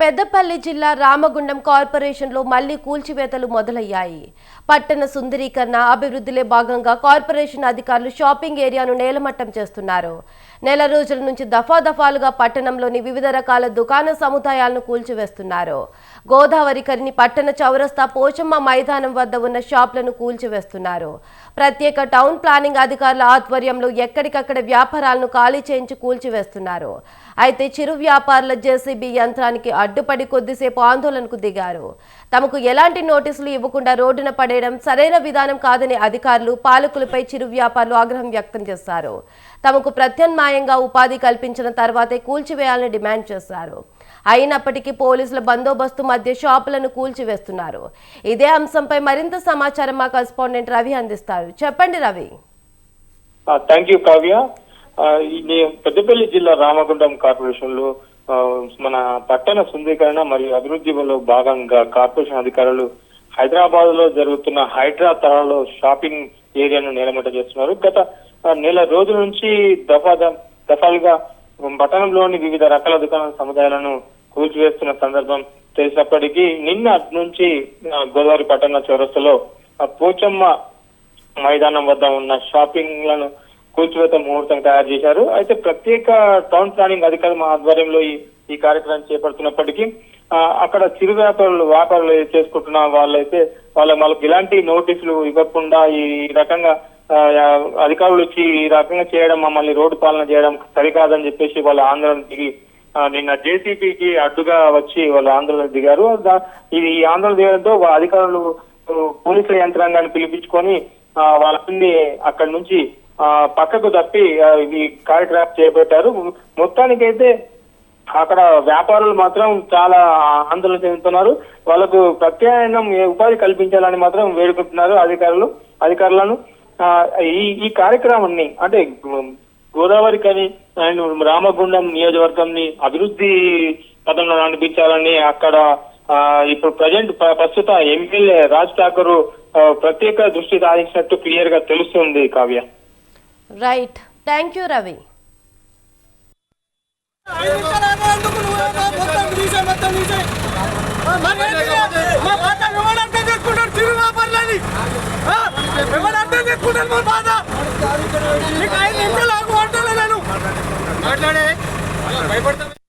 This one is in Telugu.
పెద్దపల్లి జిల్లా రామగుండం కార్పొరేషన్లో మళ్ళీ కూల్చివేతలు మొదలయ్యాయి. పట్టణ సుందరీకరణ అభివృద్ధిలో భాగంగా కార్పొరేషన్ అధికారులు షాపింగ్ ఏరియాను నేలమట్టం చేస్తున్నారు. నెల రోజుల నుంచి దఫాదఫాలుగా పట్టణంలోని వివిధ రకాల దుకాణ సముదాయాలను కూల్చివేస్తున్నారు. గోదావరి కరిని పట్టణ చౌరస్తా పోచమ్మ మైదానం వద్ద ఉన్న షాపులను కూల్చివేస్తున్నారు. ప్రత్యేక టౌన్ ప్లానింగ్ అధికారుల ఆధ్వర్యంలో ఎక్కడికక్కడ వ్యాపారాలను ఖాళీ చేయించి కూల్చివేస్తున్నారు. అయితే చిరు వ్యాపారుల జేసీబీ యంత్రానికి అడ్డుపడి కొద్దిసేపు ఆందోళనకు దిగారు. తమకు ఎలాంటి నోటీసులు ఇవ్వకుండా రోడ్డున పడేయడం సరైన విధానం కాదని అధికారులు పాలకులపై చిరు వ్యాపారులు ఆగ్రహం వ్యక్తం చేశారు. తమకు ప్రత్యామ్నాయంగా ఉపాధి కల్పించిన తర్వాతే కూల్చివేయాలని డిమాండ్ చేశారు. అయినప్పటికీ పోలీసుల బందోబస్తు మధ్య షాపులను కూల్చివేస్తున్నారు. ఇదే అంశంపై మరింత సమాచారం మా కరెస్పాండెంట్ రవి అందిస్తారు. చెప్పండి Ravi. Thank you Kavya. Peddapalli జిల్లా రామగుండం కార్పొరేషన్లో మన పట్టణ సుందరీకరణ మరియు అభివృద్ధిలో భాగంగా కార్పొరేషన్ అధికారులు హైదరాబాద్లో జరుగుతున్న హైడ్రా తరహాలో షాపింగ్ ఏరియాను నేలమట చేస్తున్నారు. గత నెల రోజుల నుంచి దఫా దఫాలుగా పట్టణంలోని వివిధ రకాల దుకాణ సముదాయాలను కూల్చివేస్తున్న సందర్భం తెలిసినప్పటికీ నిన్న నుంచి గోదావరి పట్టణ చౌరస్తలో పోచమ్మ మైదానం వద్ద ఉన్న షాపింగ్ లను కూల్చివేత ముహూర్తం తయారు చేశారు. అయితే ప్రత్యేక టౌన్ ప్లానింగ్ అధికారుల ఆధ్వర్యంలో ఈ ఈ కార్యక్రమం చేపడుతున్నప్పటికీ ఆ, అక్కడ చిరు వ్యాపారులు వ్యాపారులు చేసుకుంటున్న వాళ్ళైతే వాళ్ళ వాళ్ళకి ఎలాంటి నోటీసులు ఇవ్వకుండా ఈ రకంగా అధికారులు వచ్చి ఈ రకంగా చేయడం మమ్మల్ని రోడ్డు పాలన చేయడం సరికాదని చెప్పేసి వాళ్ళ ఆందోళన దిగి నిన్న జేసీపీకి అడ్డుగా వచ్చి వాళ్ళ ఆందోళన దిగారు. ఇది ఈ ఆందోళన దిగడంతో వా- అధికారులు పోలీసుల యంత్రాంగాన్ని పిలిపించుకొని వాళ్ళని అక్కడి నుంచి పక్కకు తప్పి ఆ, ఈ ట్రాప్ చేపట్టారు. మొత్తానికైతే అక్కడ వ్యాపారులు మాత్రం చాలా ఆందోళన చెందుతున్నారు. వాళ్ళకు ప్రత్యామ్నాయం ఉపాధి కల్పించాలని మాత్రం వేడుకుంటున్నారు అధికారులు అధికారులను. ఆ, ఈ ఈ కార్యక్రమాన్ని అంటే గోదావరి కని అండ్ రామగుండం నియోజకవర్గంని అభివృద్ధి పదంలో నడిపించాలని అక్కడ ఆ, ఇప్పుడు ప్రజెంట్ ప్రస్తుత ఎమ్మెల్యే రాజ్ ఠాకూర్ ప్రత్యేక దృష్టి సాధించినట్టు క్లియర్గా తెలుస్తుంది Kavya. Right thank you Ravi మాట్లాడే. భయపడతా